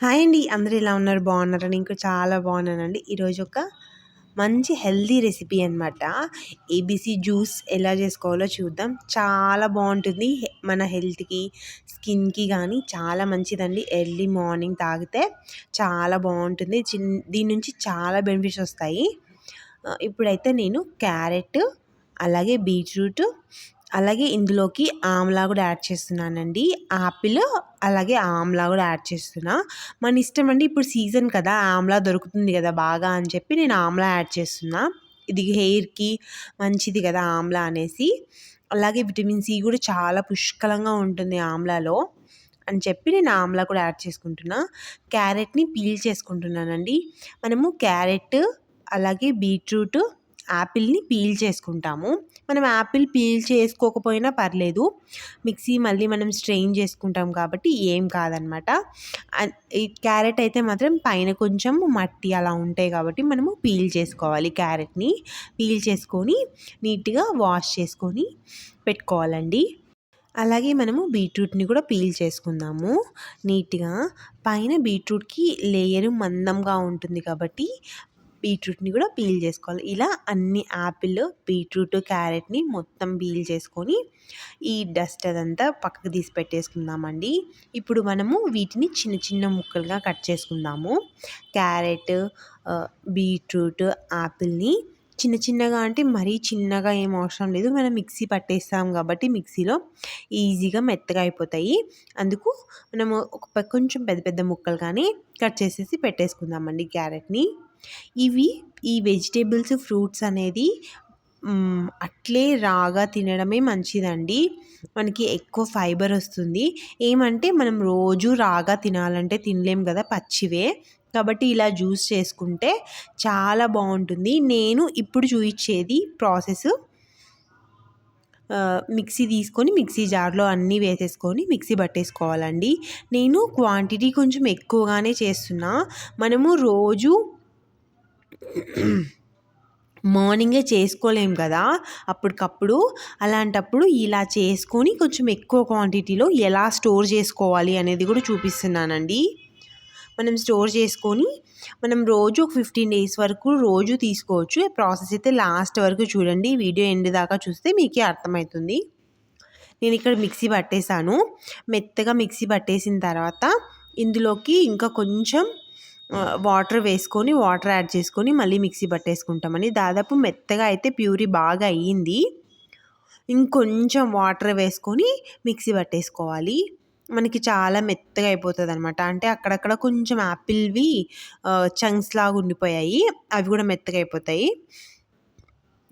Hi అండి. అందరూ ఇలా ఉన్నారు? బాగున్నారని ఇంకా చాలా బాగున్నానండి. ఈరోజు ఒక మంచి హెల్దీ రెసిపీ అనమాట ఏబీసీ జ్యూస్ ఎలా చేసుకోవాలో చూద్దాం. చాలా బాగుంటుంది. మన హెల్త్కి స్కిన్కి కానీ చాలా మంచిదండి. ఎర్లీ మార్నింగ్ తాగితే చాలా బాగుంటుంది. చిన్ దీని నుంచి చాలా బెనిఫిట్స్ వస్తాయి. ఇప్పుడైతే నేను క్యారెట్ అలాగే బీట్రూట్ అలాగే ఇందులోకి ఆమ్లా కూడా యాడ్ చేస్తున్నానండి. ఆపిల్ అలాగే ఆమ్లా కూడా యాడ్ చేస్తున్నా. మన ఇష్టం అండి ఇప్పుడు సీజన్ కదా ఆమ్లా దొరుకుతుంది కదా బాగా అని చెప్పి నేను ఆమ్లా యాడ్ చేస్తున్నా. ఇది హెయిర్కి మంచిది కదా ఆమ్లా అనేసి. అలాగే విటమిన్ సి కూడా చాలా పుష్కలంగా ఉంటుంది ఆమ్లాలో అని చెప్పి నేను ఆమ్లా కూడా యాడ్ చేసుకుంటున్నా. క్యారెట్ని పీల్ చేసుకుంటున్నానండి. మనము క్యారెట్ అలాగే బీట్రూట్ యాపిల్ని పీల్ చేసుకుంటాము. మనం యాపిల్ పీల్ చేసుకోకపోయినా పర్లేదు. మిక్సీ మళ్ళీ మనం స్ట్రెయిన్ చేసుకుంటాం కాబట్టి ఏం కాదనమాట. ఈ క్యారెట్ అయితే మాత్రం పైన కొంచెం మట్టి అలా ఉంటాయి కాబట్టి మనము పీల్ చేసుకోవాలి క్యారెట్ని. పీల్ చేసుకొని నీట్గా వాష్ చేసుకొని పెట్టుకోవాలండి. అలాగే మనము బీట్రూట్ని కూడా పీల్ చేసుకుందాము. నీట్గా పైన బీట్రూట్కి లేయర్ మందంగా ఉంటుంది కాబట్టి బీట్రూట్ని కూడా పీల్ చేసుకోవాలి. ఇలా అన్ని యాపిల్ బీట్రూట్ క్యారెట్ని మొత్తం పీల్ చేసుకొని ఈ డస్ట్ అదంతా పక్కకు తీసి పెట్టేసుకుందామండి. ఇప్పుడు మనము వీటిని చిన్న చిన్న ముక్కలుగా కట్ చేసుకుందాము. క్యారెట్ బీట్రూట్ యాపిల్ని చిన్న చిన్నగా అంటే మరీ చిన్నగా ఏం అవసరం లేదు. మనం మిక్సీ పట్టేస్తాం కాబట్టి మిక్సీలో ఈజీగా మెత్తగా అయిపోతాయి. అందుకు మనము ఒక కొంచెం పెద్ద పెద్ద ముక్కలు కానీ కట్ చేసేసి పెట్టేసుకుందామండి క్యారెట్ని. ఇవి ఈ వెజిటేబుల్స్ ఫ్రూట్స్ అనేది అట్లే రాగా తినడమే మంచిదండి. మనకి ఎక్కువ ఫైబర్ వస్తుంది. ఏమంటే మనం రోజు రాగా తినాలంటే తినలేం కదా పచ్చివే. కాబట్టి ఇలా జ్యూస్ చేసుకుంటే చాలా బాగుంటుంది. నేను ఇప్పుడు చూపించేది ప్రాసెస్ మిక్సీ తీసుకొని మిక్సీ జార్లో అన్నీ వేసేసుకొని మిక్సీ పట్టేసుకోవాలండి. నేను క్వాంటిటీ కొంచెం ఎక్కువగానే చేస్తున్నా. మనము రోజు మార్నింగే చేసుకోలేం కదా. అప్పటికప్పుడు అలాంటప్పుడు ఇలా చేసుకొని కొంచెం ఎక్కువ క్వాంటిటీలో ఎలా స్టోర్ చేసుకోవాలి అనేది కూడా చూపిస్తున్నానండి. మనం స్టోర్ చేసుకొని మనం రోజు ఒక ఫిఫ్టీన్ డేస్ వరకు రోజు తీసుకోవచ్చు. ప్రాసెస్ అయితే లాస్ట్ వరకు చూడండి. వీడియో ఎండ్ దాకా చూస్తే మీకే అర్థమవుతుంది. నేను ఇక్కడ మిక్సీ పట్టేశాను. మెత్తగా మిక్సీ పట్టేసిన తర్వాత ఇందులోకి ఇంకా కొంచెం వాటర్ వేసుకొని వాటర్ యాడ్ చేసుకొని మళ్ళీ మిక్సీ పట్టేసుకుంటామని దాదాపు మెత్తగా అయితే ప్యూరీ బాగా అయ్యింది. ఇంకొంచెం వాటర్ వేసుకొని మిక్సీ పట్టేసుకోవాలి. మనకి చాలా మెత్తగా అయిపోతుంది అనమాట అంటే అక్కడక్కడ కొంచెం యాపిల్వి చంక్స్ లాగా ఉండిపోయాయి. అవి కూడా మెత్తగా అయిపోతాయి.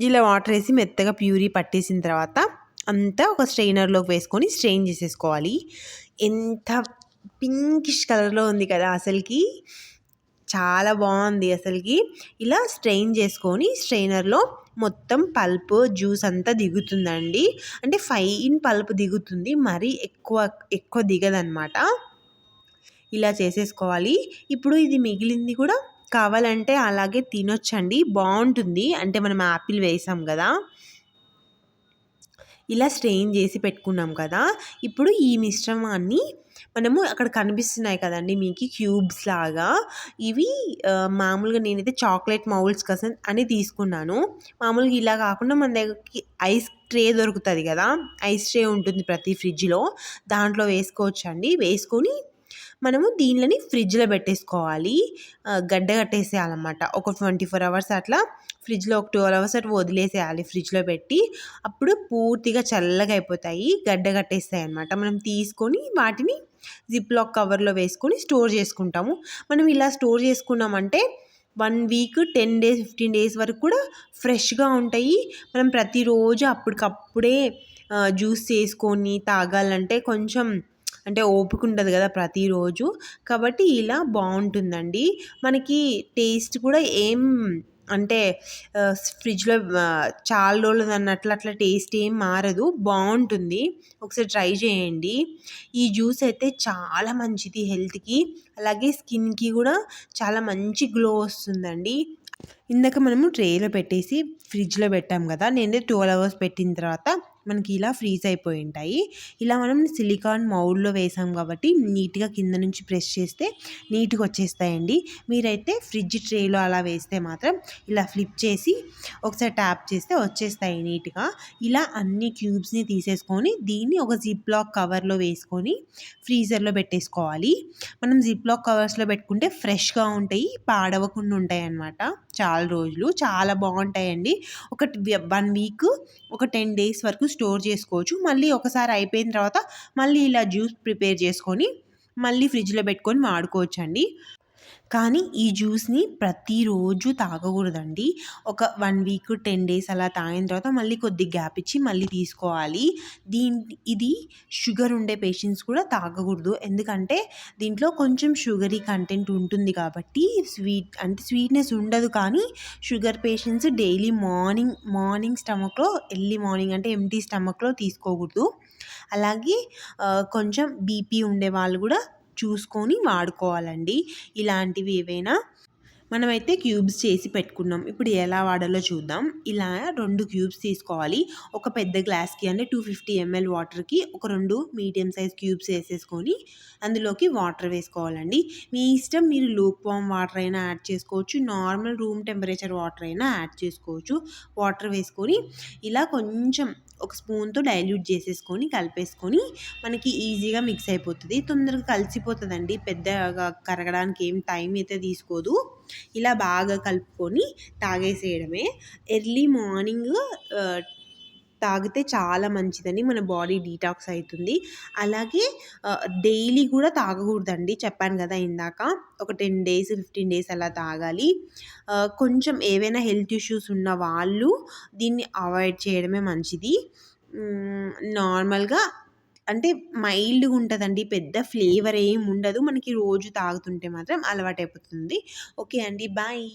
ఇలా వాటర్ వేసి మెత్తగా ప్యూరీ పట్టేసిన తర్వాత అంతా ఒక స్ట్రెయినర్లోకి వేసుకొని స్ట్రెయిన్ చేసేసుకోవాలి. ఎంత పింకిష్ కలర్లో ఉంది కదా అసలుకి. చాలా బాగుంది అసలుకి. ఇలా స్ట్రెయిన్ చేసుకొని స్ట్రెయినర్లో మొత్తం పల్ప్ జ్యూస్ అంతా దిగుతుందండి. అంటే ఫైన్ పల్ప్ దిగుతుంది మరీ ఎక్కువ ఎక్కువ దిగదనమాట. ఇలా చేసేసుకోవాలి. ఇప్పుడు ఇది మిగిలింది కూడా కావాలంటే అలాగే తినొచ్చండి. బాగుంటుంది. అంటే మనం యాపిల్ వేసాం కదా. ఇలా స్ట్రెయిన్ చేసి పెట్టుకున్నాం కదా. ఇప్పుడు ఈ మిశ్రమాన్ని మనము అక్కడ కనిపిస్తున్నాయి కదండి మీకు క్యూబ్స్ లాగా. ఇవి మామూలుగా నేనైతే చాక్లెట్ మౌల్స్ కసన్ అని తీసుకున్నాను. మామూలుగా ఇలా కాకుండా మన దగ్గరికి ఐస్ ట్రే దొరుకుతుంది కదా. ఐస్ ట్రే ఉంటుంది ప్రతి ఫ్రిడ్జ్లో. దాంట్లో వేసుకోవచ్చండి. వేసుకొని మనము దీనిని ఫ్రిడ్జ్లో పెట్టేసుకోవాలి. గడ్డ కట్టేసేయాలన్నమాట. ఒక ట్వంటీ ఫోర్ అవర్స్ అట్లా ఫ్రిడ్జ్లో ఒక ట్వెల్వ్ అవర్స్ అట్లా వదిలేసేయాలి ఫ్రిడ్జ్లో పెట్టి. అప్పుడు పూర్తిగా చల్లగా అయిపోతాయి. గడ్డ కట్టేస్తాయి అనమాట మనం తీసుకొని వాటిని జిప్ లాక్ కవర్లో వేసుకొని స్టోర్ చేసుకుంటాము. మనం ఇలా స్టోర్ చేసుకున్నామంటే one week ten days fifteen days వరకు కూడా ఫ్రెష్గా ఉంటాయి. మనం ప్రతిరోజు అప్పటికప్పుడే జ్యూస్ చేసుకొని తాగాలంటే కొంచెం అంటే ఓపిక ఉండదు కదా ప్రతిరోజు. కాబట్టి ఇలా బాగుంటుందండి. మనకి టేస్ట్ కూడా ఏం అంటే ఫ్రిడ్జ్లో చాలా రోజులు అన్నట్లు అట్లా టేస్ట్ ఏం మారదు. బాగుంటుంది. ఒకసారి ట్రై చేయండి. ఈ జ్యూస్ అయితే చాలా మంచిది హెల్త్కి. అలాగే స్కిన్కి కూడా చాలా మంచి గ్లో వస్తుందండి. ఇందాక మనము ట్రేలో పెట్టేసి ఫ్రిడ్జ్లో పెట్టాం కదా నేను ట్వెల్వ్ అవర్స్ పెట్టిన తర్వాత మనకి ఇలా ఫ్రీజ్ అయిపోయి ఉంటాయి. ఇలా మనం సిలికాన్ మౌల్డ్లో వేసాం కాబట్టి నీట్గా కింద నుంచి ప్రెస్ చేస్తే నీట్గా వచ్చేస్తాయండి. మీరైతే ఫ్రిడ్జ్ ట్రేలో అలా వేస్తే మాత్రం ఇలా ఫ్లిప్ చేసి ఒకసారి ట్యాప్ చేస్తే వచ్చేస్తాయి నీట్గా. ఇలా అన్ని క్యూబ్స్ని తీసేసుకొని దీన్ని ఒక జిప్ లాక్ కవర్లో వేసుకొని ఫ్రీజర్లో పెట్టేసుకోవాలి. మనం జిప్ లాక్ కవర్స్లో పెట్టుకుంటే ఫ్రెష్గా ఉంటాయి పాడవకుండా ఉంటాయి అన్నమాట. చాలా రోజులు చాలా బాగుంటాయండి. ఒక వన్ వీక్ ఒక టెన్ డేస్ వరకు స్టోర్ చేసుకోవచ్చు. మళ్ళీ ఒకసారి అయిపోయిన తర్వాత మళ్ళీ ఇలా జ్యూస్ ప్రిపేర్ చేసుకొని మళ్ళీ ఫ్రిడ్జ్లో పెట్టుకొని వాడుకోవచ్చు అండి కానీ ఈ జ్యూస్ని ప్రతిరోజు తాగకూడదండి. ఒక వన్ వీక్ టెన్ డేస్ అలా తాగిన తర్వాత మళ్ళీ కొద్ది గ్యాప్ ఇచ్చి మళ్ళీ తీసుకోవాలి. దీని ఇది షుగర్ ఉండే పేషెంట్స్ కూడా తాగకూడదు. ఎందుకంటే దీంట్లో కొంచెం షుగరీ కంటెంట్ ఉంటుంది కాబట్టి స్వీట్ అంటే స్వీట్నెస్ ఉండదు కానీ sugar patients daily morning morning స్టమక్లో early morning అంటే ఎంటీ స్టమక్లో తీసుకోకూడదు. అలాగే కొంచెం బీపీ ఉండే వాళ్ళు కూడా చూసుకొని వాడుకోవాలండి. ఇలాంటివి ఏవైనా మనమైతే క్యూబ్స్ చేసి పెట్టుకున్నాం. ఇప్పుడు ఎలా వాడాలో చూద్దాం. ఇలా రెండు క్యూబ్స్ తీసుకోవాలి. ఒక పెద్ద గ్లాస్కి అంటే టూ ఫిఫ్టీ ఎంఎల్ వాటర్కి ఒక రెండు మీడియం సైజ్ క్యూబ్స్ వేసేసుకొని అందులోకి వాటర్ వేసుకోవాలండి. మీ ఇష్టం మీరు లూక్ వామ్ వాటర్ అయినా యాడ్ చేసుకోవచ్చు. నార్మల్ రూమ్ టెంపరేచర్ వాటర్ అయినా యాడ్ చేసుకోవచ్చు. వాటర్ వేసుకొని ఇలా కొంచెం ఒక స్పూన్తో డైల్యూట్ చేసేసుకొని కలిపేసుకొని మనకి ఈజీగా మిక్స్ అయిపోతుంది. తొందరగా కలిసిపోతుందండి. పెద్దగా కరగడానికి ఏం టైం అయితే తీసుకోదు. ఇలా బాగా కలుపుకొని తాగేసేయడమే. ఎర్లీ మార్నింగ్ తాగితే చాలా మంచిదని మన బాడీ డీటాక్స్ అవుతుంది అలాగే డైలీ కూడా తాగకూడదండి. చెప్పాను కదా ఇందాక ఒక టెన్ డేస్ ఫిఫ్టీన్ డేస్ అలా తాగాలి. కొంచెం ఏవైనా హెల్త్ ఇష్యూస్ ఉన్న వాళ్ళు దీన్ని అవాయిడ్ చేయడమే మంచిది. నార్మల్గా అంటే మైల్డ్గా ఉంటుందండి. పెద్ద ఫ్లేవర్ ఏమి ఉండదు. మనకి రోజు తాగుతుంటే మాత్రం అలవాటు అయిపోతుంది ఓకే అండి. బాయ్.